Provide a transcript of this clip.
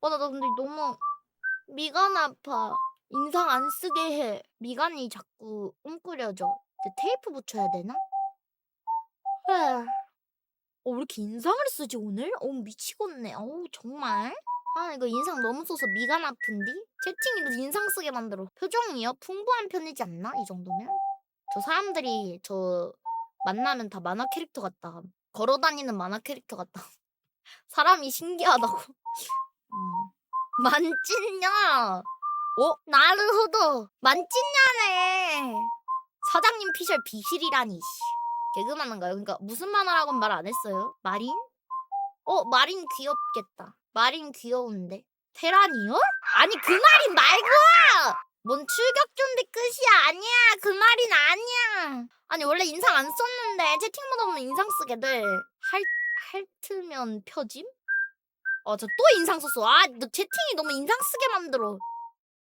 맞아 나 근데 너무 미간 아파. 인상 안 쓰게 해. 미간이 자꾸 웅크려져. 이제 테이프 붙여야 되나? 에. 어, 왜 이렇게 인상을 쓰지 오늘? 어우 미치겠네. 어우 정말. 아 이거 인상 너무 써서 미간 아픈디? 채팅이 인상 쓰게 만들어. 표정이요? 풍부한 편이지 않나? 이 정도면? 저 사람들이 저 만나면 다 만화 캐릭터 같다. 걸어다니는 만화 캐릭터 같다. 사람이 신기하다고. 음. 만찢냐? 어? 나르호도 만찢냐네. 사장님 피셜 비실이라니. 씨. 개그만한가요? 그러니까 무슨 만화라고는 말 안 했어요. 마린? 어 마린 귀엽겠다. 마린 귀여운데. 테란이요? 아니 그 말인 말고! 뭔 출격 준비 끝이야 아니야 그 말인 아니야. 아니 원래 인상 안 썼는데 채팅만 오면 인상 쓰게 돼. 할 할트면 표짐? 어 저 또 인상 썼어. 아 너 채팅이 너무 인상 쓰게 만들어.